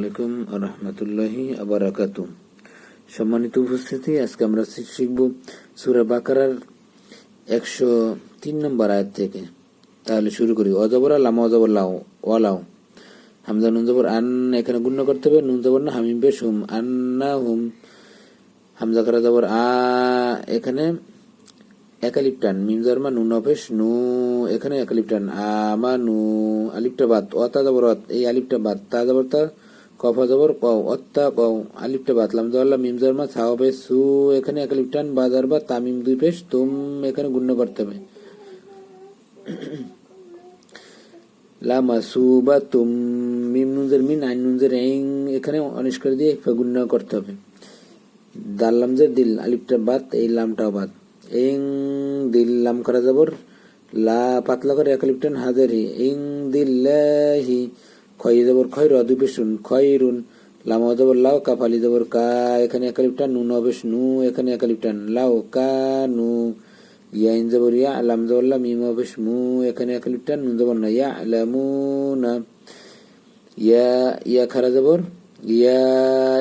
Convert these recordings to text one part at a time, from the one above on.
আলাইকুম রহমতুল্লাহি সম্মানিত উপস্থিতি, আজকে আমরা শিখব সুরা বাকারার একশো তিন নম্বর আয়াত থেকে। তাহলে শুরু করি। অজবর লাম অজবর লাও ওয়ালাও হামজা আন, এখানে গুণ্য করতে হবে। না, হামিম, বেশ, হুম হুম। হামজা, করা, জবর, আ, এখানে একালিপটান মিম জর্মা নুন নু, এখানে একালিপটান নু, আলিপটা বাদ জবর অত এই আলিপটা বাদ, তা তা কফা জবর কও, অত্তা কও আলিপটা বাদ লাম জবর মিম জর্মা অফেস সু এখানে এক একালিপটান বাজার বা তামিম দুই পেশ, তুম এখানে গুণ্য করতে হবে। বা তুম, মিম মিন আইন এং, এখানে অনিষ্কার দিয়ে গুণ্য করতে হবে। দাল লামজের দিল আলিপটা বাদ এই লামটাও বাদ ইং দিল লাম করা যাবর, লা পাতলা করে এক একালিপটান হাজারি ইং দিল্লাহি খয় যাবর খয় র দুই বেশুন খয়রুন লাম যাবর লাও কাফালি যাবর কা, এখানে একালিপটান নুন অবেশ নু এখানে একালিপটান লাও কা, নু, ইয়াইন যাবর ইয়া, লাম যাবর লাম ইম অবেশ মু, এখানে একালিপটান নুন যাবর না ইয়া লামু না, ইয়া ইয়া খারা যাবর ইয়া,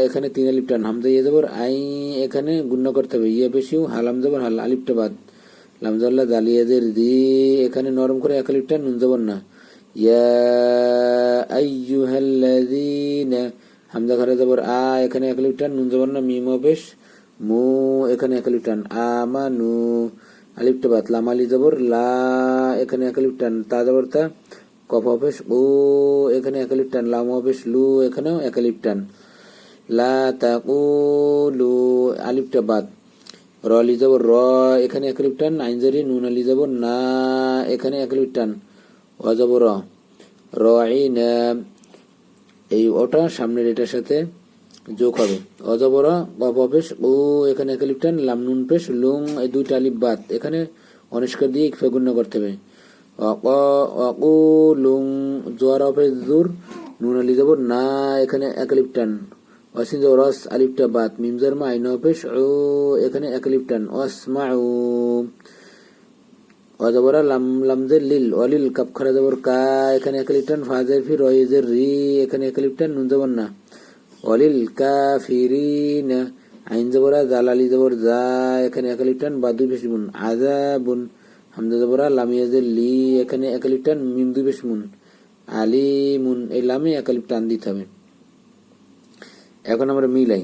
এখানে তিন আলিপ টান হামজা ইয়ে যাবর আই এখানে গুণ্য করতে হবে, ইয়া বেশিও হালাম যাবর হাল আলিপটা বাদ লামজাল্লা দালিয়াদের দি এখানে নরম করে এক আলিপ টান নুন যাবর না ইয়া আইয়ুহাল্লাযীনা হামজা খারা যাবর আ এখানে এক আলিপ টান নুন যাবর না মিম বেশ। মু এখানে এক আলিপ টান আমানু আলিপটা বাদ, লাম আলি যাবর লা এখানে এক আলিপ টান তা যাবর তা কফ অফেস ও এখানে একালিপ টান লাম অফেস লু এখানেও একালিপ টান লা তাকুলু আলিপটা বাদ। র আলি যাব র এখানে একালিপ টান আইনজারি নুন আলি যাব না এখানে একালিপ টান অ যাব র র না এই ওটা সামনের এটার সাথে যোগ হবে। অজবর অফেস ও, এখানে একালিপ টান, লাম নুন পেশ লুং এই দুইটা আলিপ বাদ। এখানে অনিষ্কার দিয়ে ফেগুণ্য করতে হবে। অকুলুং জোয়ার অফেস জুর, নুন আলি যাব না, এখানে একালিপটান অসিন রস আলিপটা বাত মিমজার মা, আইন অফেস ও, এখানে একালিপটান অসমা ও অজবরা লাম লামজের লিল অলিল কাপ খারা যাবর কা, এখানে একালিপটান ফাজের ফির অয়েজের রি, এখানে একালিপটান নুন যাবর না। অলিল কা ফিরিন আইন যাবরা জালালি যাবর যা এখানে একালিপটান বা দুই বেশি বুন আজাবুন হামজা জবরা লামিয়াজের লি, এখানে একালিপ টান মিম দুই বেশ মুন আলিমুন, এই লামে একালিপ টান দিতে হবে। এখন আমরা মিলাই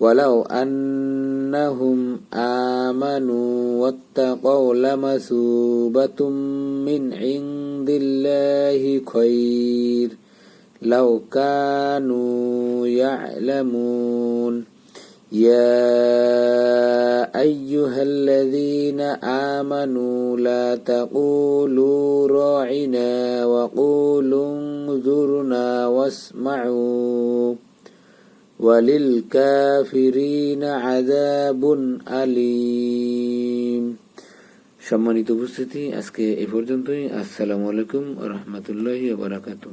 ولو أنهم آمنوا واتقوا لمثوبة من عند الله خير. لو كانوا يعلمون. يا أيها الذين آمنوا لا تقولوا راعنا وقولوا انظرنا واسمعوا. وللكافرين عذاب أليم সম্মানিত উপস্থিতি আজকে এ পর্যন্তই আসসালামু আলাইকুম রহমতুল্লাহি বারাকাতু